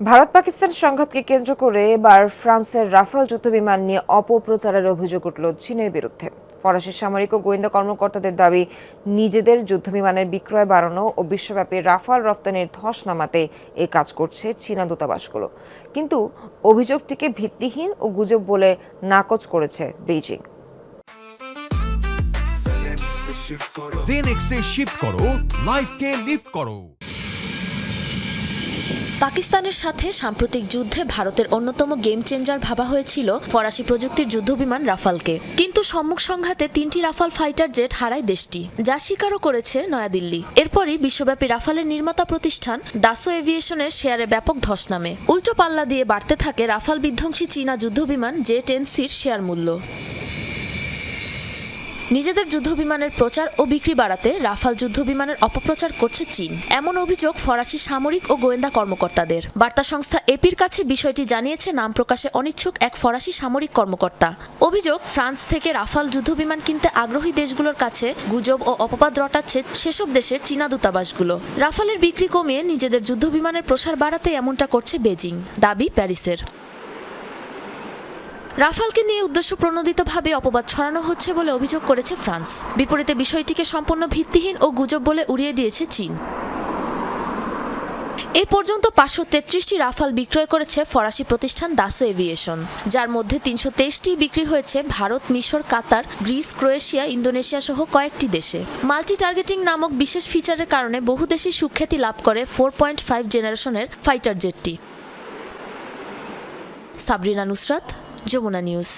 ভারত পাকিস্তান সংঘাতকে কেন্দ্র করে এবার ফ্রান্সের রাফাল যুদ্ধবিমান নিয়ে অপপ্রচারের অভিযোগ উঠল চীনের বিরুদ্ধে। ফরাসি সামরিক ও গোয়েন্দা কর্মকর্তাদের দাবি, নিজেদের যুদ্ধবিমানের বিক্রয় বাড়ানো ও বিশ্বব্যাপী রাফাল রপ্তানির ধস নামাতে এ কাজ করছে চীনা দূতাবাসগুলো। কিন্তু অভিযোগটিকে ভিত্তিহীন ও গুজব বলে নাকচ করেছে বেইজিং। জেনেক্সে শিফট করো লাইফকে লিফট করো। পাকিস্তানের সাথে সাম্প্রতিক যুদ্ধে ভারতের অন্যতম গেম চেঞ্জার ভাবা হয়েছিল ফরাসি প্রযুক্তির যুদ্ধবিমান রাফালকে। কিন্তু সম্মুখ সংঘাতে তিনটি রাফাল ফাইটার জেট হারায় দেশটি, যা স্বীকারও করেছে নয়াদিল্লি। এরপরই বিশ্বব্যাপী রাফালের নির্মাতা প্রতিষ্ঠান দাসো এভিয়েশনের শেয়ারে ব্যাপক ধস নামে। উল্টো পাল্লা দিয়ে বাড়তে থাকে রাফাল বিধ্বংসী চীনা যুদ্ধবিমান জে টেন সির শেয়ার মূল্য। নিজেদের যুদ্ধবিমানের প্রচার ও বিক্রি বাড়াতে রাফাল যুদ্ধবিমানের অপপ্রচার করছে চীন। এমন অভিযোগ ফরাসি সামরিক ও গোয়েন্দা কর্মকর্তাদের। বার্তা সংস্থা এপির কাছে বিষয়টি জানিয়েছে, নাম প্রকাশে অনিচ্ছুক এক ফরাসি সামরিক কর্মকর্তা। অভিযোগ, ফ্রান্স থেকে রাফাল যুদ্ধবিমান কিনতে আগ্রহী দেশগুলোর কাছে গুজব ও অপবাদ রটাচ্ছে সেসব দেশের চীনা দূতাবাসগুলো। রাফালের বিক্রি কমিয়ে নিজেদের যুদ্ধবিমানের প্রসার বাড়াতে এমনটা করছে বেজিং, দাবি প্যারিসের। রাফালকে নিয়ে উদ্দেশ্য প্রণোদিতভাবে অপবাদ ছড়ানো হচ্ছে বলে অভিযোগ করেছে ফ্রান্স। বিপরীতে বিষয়টিকে সম্পূর্ণ ভিত্তিহীন ও গুজব বলে উড়িয়ে দিয়েছে চীন। এ পর্যন্ত পাঁচশো তেত্রিশটি রাফাল বিক্রয় করেছে ফরাসি প্রতিষ্ঠান দাসো এভিয়েশন, যার মধ্যে তিনশো তেইশটি বিক্রি হয়েছে ভারত, মিশর, কাতার, গ্রিস, ক্রোয়েশিয়া, ইন্দোনেশিয়া সহ কয়েকটি দেশে। মাল্টি টার্গেটিং নামক বিশেষ ফিচারের কারণে বহু দেশই সুখ্যাতি লাভ করে ফোর পয়েন্ট ফাইভ জেনারেশনের ফাইটার জেটটি। সাবরিনা নুসরাত যমুনা নিউজ।